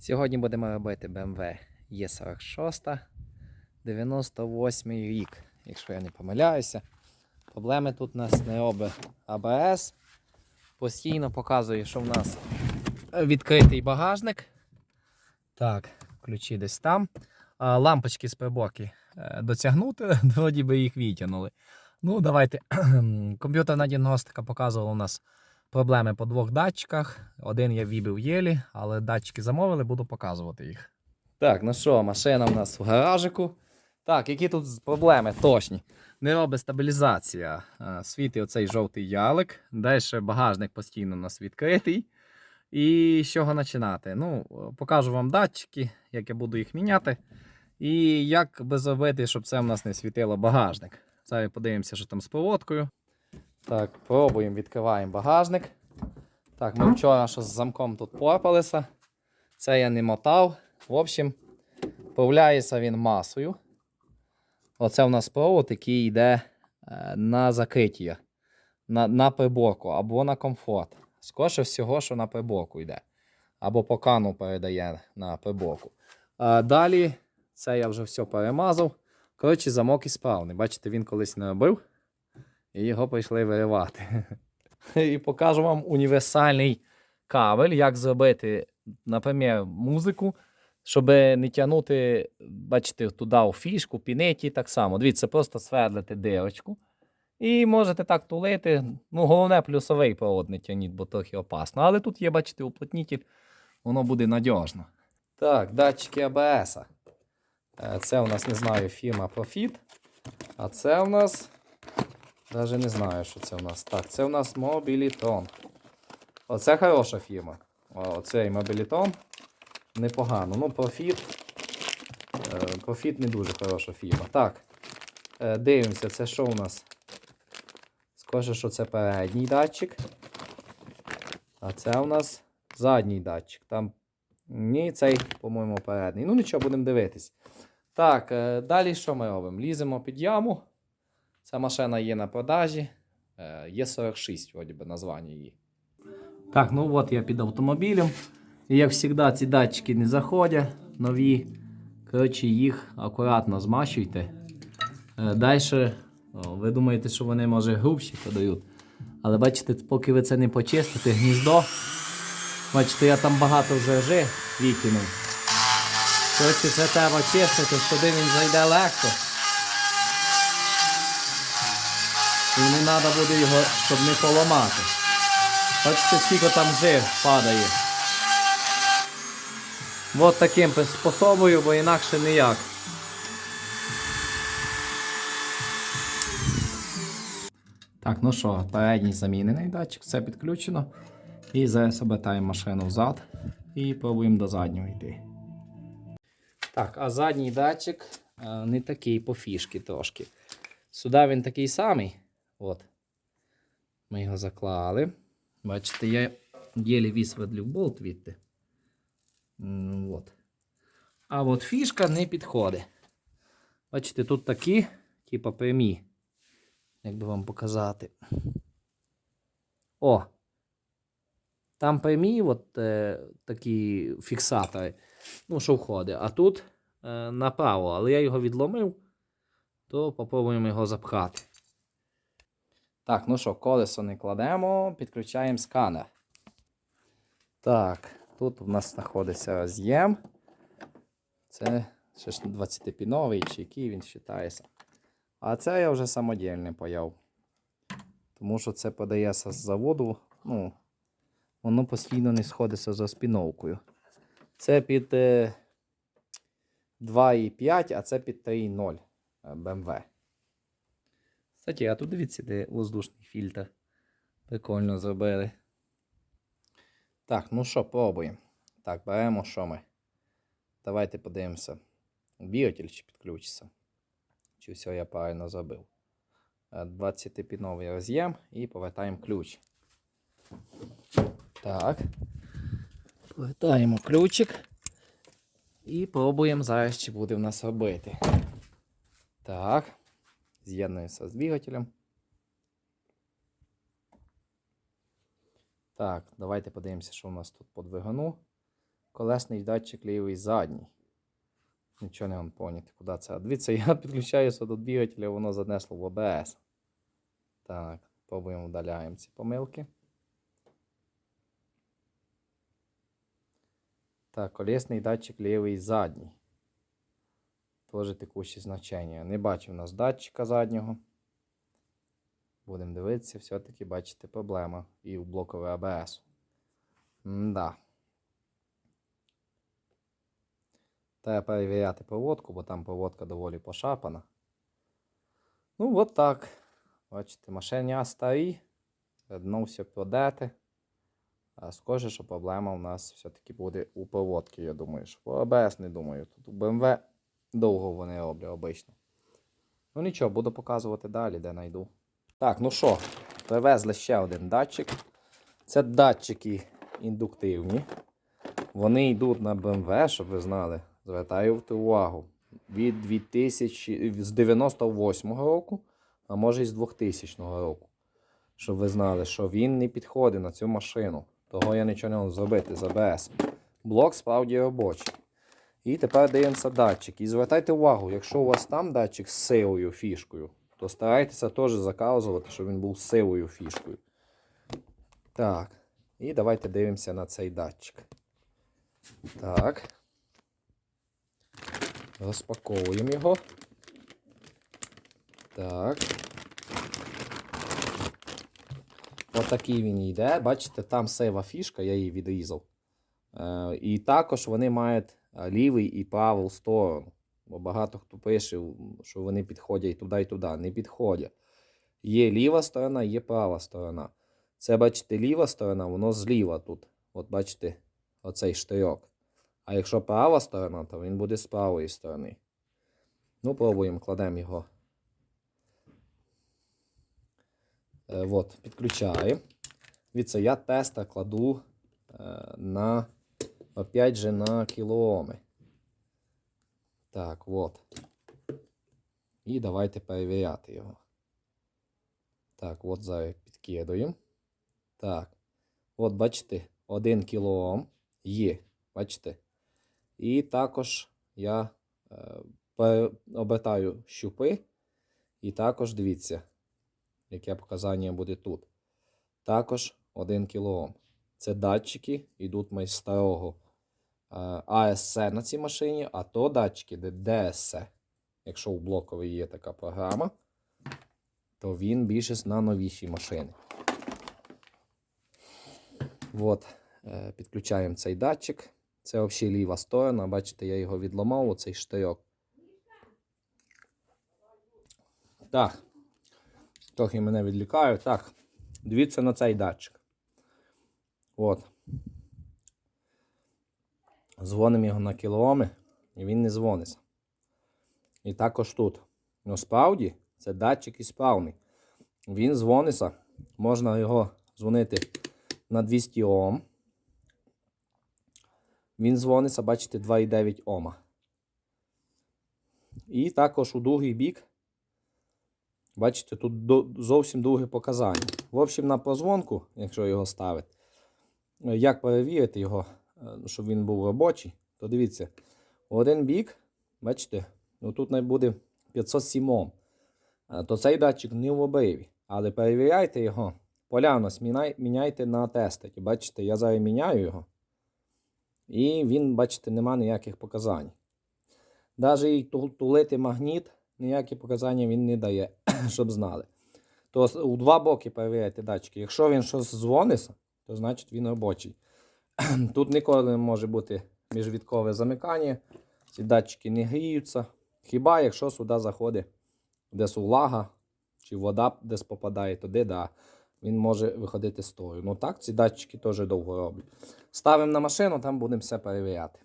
Сьогодні будемо робити BMW E46 98 рік, якщо я не помиляюся. Проблеми тут у нас не робить АБС. Постійно показує, що в нас відкритий багажник. Так, ключі десь там. Лампочки з приборки е, дотягнути, вроді би їх витягнули. Ну, давайте. Комп'ютерна діагностика показувала у нас проблеми по двох датчиках. Один я вібив єлі, але датчики замовили, буду показувати їх. Так, ну що, машина в нас в гаражику. Так, які тут проблеми точні. Не робить стабілізація. Е, Світить оцей жовтий ялик. Далі багажник постійно у нас відкритий. І з чого починати? Ну, покажу вам датчики, як я буду їх міняти. І як би зробити, щоб це в нас не світило багажник. Зараз подивимося, що там з проводкою. Так, пробуємо, відкриваємо багажник. Так, ми вчора що з замком тут порпалися. Це я не мотав. В общем, повляється він масою. Оце у нас провод, який йде е, на закриття, на, на приборку або на комфорт. Скорше всього, що на приборку йде. Або по кану передає на приборку. А далі, це я вже все перемазав. Коротше, замок ісправний. Бачите, він колись не робив. І його прийшли виривати. І покажу вам універсальний кабель, як зробити, наприклад, музику, щоб не тягнути, бачите, туди у фішку, пінеті так само. Дивіться, просто свердлите дирочку. І можете так тулити. Ну, головне, плюсовий провод не тягніть, бо трохи опасно. Але тут є, бачите, уплотнітель, воно буде надіжно. Так, датчики АБС. Е, Це у нас, не знаю, фірма Profit. А це у нас. Даже не знаю, що це у нас. Так, це у нас Mobiliton. Оце хороша фірма. Оцей Mobiliton. Непогано. Ну, Profit. е, Profit не дуже хороша фірма. Так. е, Дивимося, це що у нас? Схоже, що це передній датчик. А це у нас задній датчик. Там. Ні, цей, по-моєму, передній. Ну нічого, будемо дивитись. Так, е, далі що ми робимо? Ліземо під яму. Ця машина є на продажі. Е, Є 46, вроді би, названня її. Так, ну от я під автомобілем. І як завжди, ці датчики не заходять, нові. Коротше, їх акуратно змащуйте. Далі, ви думаєте, що вони, може, грубші подають. Але бачите, поки ви це не почистите, гніздо. Бачите, я там багато вже ржи викинув. Коротше, це треба чистити, сюди він зайде легко. І не треба буде його, щоб не поламати. Бачите, скільки там жир падає. От таким способою, бо інакше ніяк. Так, ну що, передній замінений датчик, все підключено. І зараз обертаємо машину взад і пробуємо до заднього йти. Так, а задній датчик не такий по фішки трошки. Сюди він такий самий. От. Ми його заклали. Бачите, я єлі висвітлив болт відти. От. А от фішка не підходить. Бачите, тут такі, типа прямі. Як би вам показати. О! Там прямі от, е, такі фіксатори, ну, що входить. А тут е, направо, але я його відломив, то попробуємо його запхати. Так, ну що, колесо не кладемо, підключаємо сканер. Так, тут у нас знаходиться роз'єм. Це ще ж 20-піновий, чи який він вважається. А це я вже самодільний паяв. Тому що це подається з заводу. Ну, воно постійно не сходиться за спіновкою. Це під е, 2,5, а це під 3,0 е, BMW. Кстати, а тут дивіться, де воздушний фільтр. Прикольно зробили. Так, ну що, пробуємо. Так, беремо що ми. Давайте подивимося. Двигатель чи підключиться. Чи все я правильно зробив. 20-піновий роз'єм і повертаємо ключ. Так. Повертаємо ключик. І пробуємо зараз, чи буде в нас робити. Так. З'єднується з двигателем. Так, давайте подивимося, що у нас тут по двигуну. колесний датчик лівий задній. Нічого не вам поняти, куди це. Дивіться, я підключаюся до двигателя, воно занесло в ОБС. Так, пробуємо вдаляємо ці помилки. Так, колесний датчик лівий задній. Теж текущі значення. Не бачив у нас датчика заднього. Будемо дивитися, все-таки бачите проблема і у блокове АБС. Да. Треба перевіряти проводку, бо там проводка доволі пошапана. Ну, от так. Бачите, машиня старі, дно все подете. А схоже, що проблема у нас все-таки буде у проводці, я думаю. Що по АБС не думаю. Тут у BMW довго вони роблять обично. Ну нічого, буду показувати далі, де знайду. Так, ну що, привезли ще один датчик. Це датчики індуктивні. Вони йдуть на BMW, щоб ви знали. Звертаю увагу. Від 2000, з 98-го року, а може і з 2000 року. Щоб ви знали, що він не підходить на цю машину. Того я нічого не можу зробити з ABS. Блок справді робочий. І тепер дивимося датчик. І звертайте увагу, якщо у вас там датчик з силою фішкою, то старайтеся теж заказувати, щоб він був з силою фішкою. Так. І давайте дивимося на цей датчик. Так. Розпаковуємо його. Так. Отакий він йде. Бачите, там сива фішка, я її відрізав. Е, і також вони мають лівий і праву сторону. Бо багато хто пише, що вони підходять туди і туди. Не підходять. Є ліва сторона, є права сторона. Це, бачите, ліва сторона, воно зліва тут. От бачите, оцей штирьок. А якщо права сторона, то він буде з правої сторони. Ну, пробуємо, кладемо його. Е, от, підключаємо. Дивіться, я теста кладу е, на опять же на кілооми. Так, от. І давайте перевіряти його. Так, от зараз підкидуємо. Так. От, бачите, 1 кілоом є. Бачите? І також я е, обертаю щупи. І також дивіться, яке показання буде тут. Також 1 кОм. Це датчики йдуть ми з старого е, на цій машині, а то датчики ДСЦ. Якщо у блоковій є така програма, то він більше на новіші машини. От, е, підключаємо цей датчик. Це взагалі ліва сторона. Бачите, я його відламав, оцей штирьок. Так. Трохи мене відлікають. Так. Дивіться на цей датчик. От. Дзвонимо його на кілооми, і він не дзвониться. І також тут. Ну, справді, це датчик і справний. Він дзвониться. Можна його дзвонити на 200 Ом. Він дзвониться, бачите, 2,9 Ома. І також у другий бік. Бачите, тут зовсім друге показання. В общем, на позвонку, якщо його ставити, як перевірити його, е, щоб він був робочий, то дивіться, один бік, бачите, ну тут буде 507 Ом. Е, То цей датчик не в обриві. Але перевіряйте його. Полярність міняй- міняйте на тестері. Бачите, я зараз міняю його. І він, бачите, нема ніяких показань. Навіть тулити магніт, ніякі показання він не дає, щоб знали. То у два боки перевіряйте датчики. Якщо він щось дзвониться, то значить він робочий. Тут ніколи не може бути міжвідкове замикання. Ці датчики не гріються. Хіба якщо сюди заходить десь увага, чи вода десь попадає, туди да, він може виходити з тою. Ну так, ці датчики теж довго роблять. Ставимо на машину, там будемо все перевіряти.